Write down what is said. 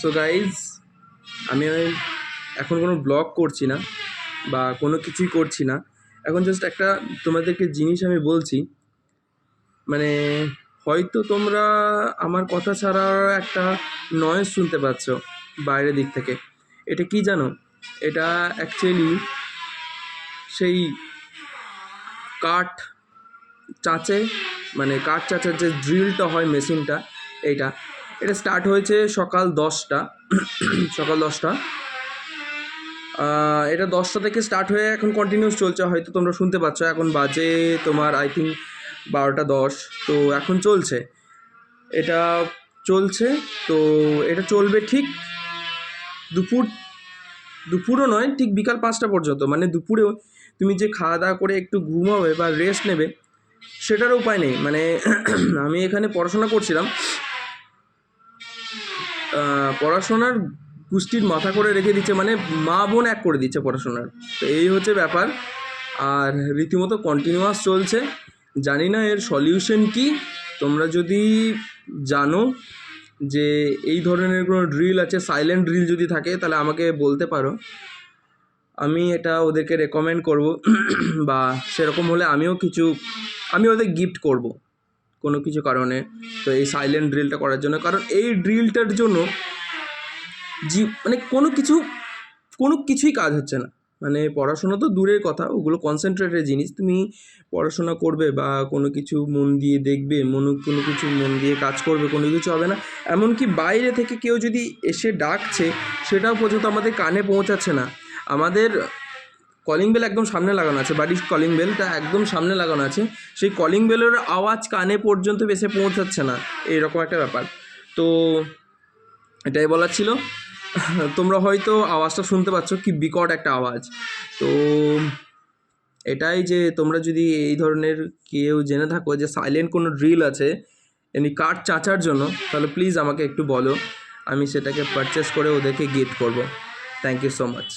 So guys আমি এখন কোনো ব্লগ করছি না বা কোনো কিছুই করছি না। এখন জাস্ট একটা তোমাদেরকে জিনিস আমি বলছি মানে হয়তো তোমরা আমার কথা ছাড়া একটা নয়েজ শুনতে পাচ্ছ বাইরের দিক থেকে। এটা কি জানো? এটা অ্যাকচুয়ালি সেই কাঠ চাচে মানে কাঠ চাচার যে ড্রিলটা হয় মেশিনটা এইটা। এটা স্টার্ট হয়েছে সকাল দশটা। সকাল দশটা। এটা দশটা থেকে স্টার্ট হয়ে এখন কন্টিনিউস চলছে, হয়তো তোমরা শুনতে পাচ্ছ। এখন বাজে তোমার আই থিঙ্ক বারোটা দশ। তো এখন চলছে। এটা চলছে, তো এটা চলবে ঠিক দুপুর, দুপুরও নয়, ঠিক বিকাল পাঁচটা পর্যন্ত। মানে দুপুরেও তুমি যে খাওয়া দাওয়া করে একটু ঘুমাবে বা রেস্ট নেবে, সেটার উপায় নেই। মানে আমি এখানে পড়াশোনা করছিলাম। পড়াশোনার পুষ্টির মাথা করে রেখে দিচ্ছে মানে মা বোন এক করে দিচ্ছে পড়াশোনার। তো এই হচ্ছে ব্যাপার। আর রীতিমতো কন্টিনিউয়াস চলছে। জানি না এর সলিউশন কি। তোমরা যদি জানো যে এই ধরনের কোনো ড্রিল আছে সাইলেন্ট ড্রিল যদি থাকে, তাহলে আমাকে বলতে পারো। আমি এটা ওদেরকে রেকমেন্ড করব। বা সেরকম হলে আমিও কিছু, আমি ওদের গিফট করব। কোনো কিছু কারণে। তো এই সাইলেন্ট ড্রিলটা করার জন্য। কারণ এই ড্রিলটার জন্য জি মানে কোনো কিছু, কোনো কিছুই কাজ হচ্ছে না। মানে পড়াশোনা তো দূরের কথা, ওগুলো কনসেন্ট্রেটের জিনিস। তুমি পড়াশোনা করবে বা কোনো কিছু মন দিয়ে দেখবে, মন, কোনো কিছু মন দিয়ে কাজ করবে, কোনো কিছু হবে না। এমনকি বাইরে থেকে কেউ যদি এসে ডাকছে, সেটাও পর্যন্ত আমাদের কানে পৌঁছাচ্ছে না। আমাদের কলিং বেল একদম সামনে লাগানো আছে বাড়ির কলিং বেলটা একদম সামনে লাগানো আছে। সেই কলিং বেলের আওয়াজ কানে পর্যন্ত বেশি পৌঁছাচ্ছে না, এইরকম একটা ব্যাপার। তো এটাই বলার ছিল। তোমরা হয়তো আওয়াজটা শুনতে পাচ্ছ, কি বিকট একটা আওয়াজ। তো এটাই যে তোমরা যদি এই ধরনের কেউ জেনে থাকো যে সাইলেন্ট কোনো ড্রিল আছে এমনি কাঠ চাঁচার জন্য, তাহলে প্লিজ আমাকে একটু বলো। আমি সেটাকে পারচেস করে ওদেরকে গিফট করব। Thank you so much